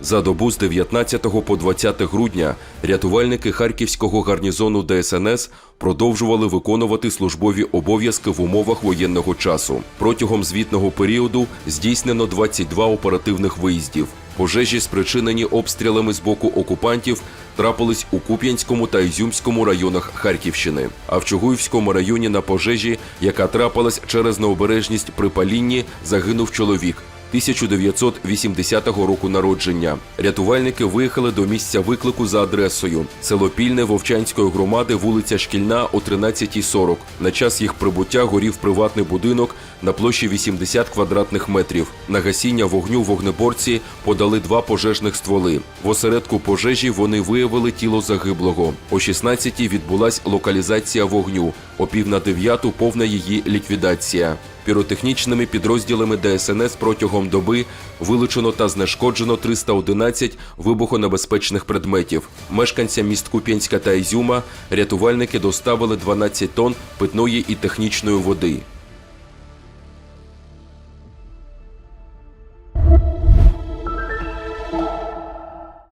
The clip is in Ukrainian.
За добу з 19 по 20 грудня рятувальники харківського гарнізону ДСНС продовжували виконувати службові обов'язки в умовах воєнного часу. Протягом звітного періоду здійснено 22 оперативних виїздів. Пожежі, спричинені обстрілами з боку окупантів, трапились у Куп'янському та Ізюмському районах Харківщини. А в Чугуївському районі на пожежі, яка трапилась через необережність при палінні, загинув чоловік. 1980 року народження. Рятувальники виїхали до місця виклику за адресою село Пільне Вовчанської громади, вулиця Шкільна о 13.40. На час їх прибуття горів приватний будинок на площі 80 квадратних метрів. На гасіння вогню вогнеборці подали два пожежних стволи. В осередку пожежі вони виявили тіло загиблого. О 16.00 відбулась локалізація вогню. О пів на дев'яту повна її ліквідація. Піротехнічними підрозділами ДСНС протягом доби вилучено та знешкоджено 311 вибухонебезпечних предметів. Мешканцям міст Куп'янська та Ізюма рятувальники доставили 12 тонн питної і технічної води.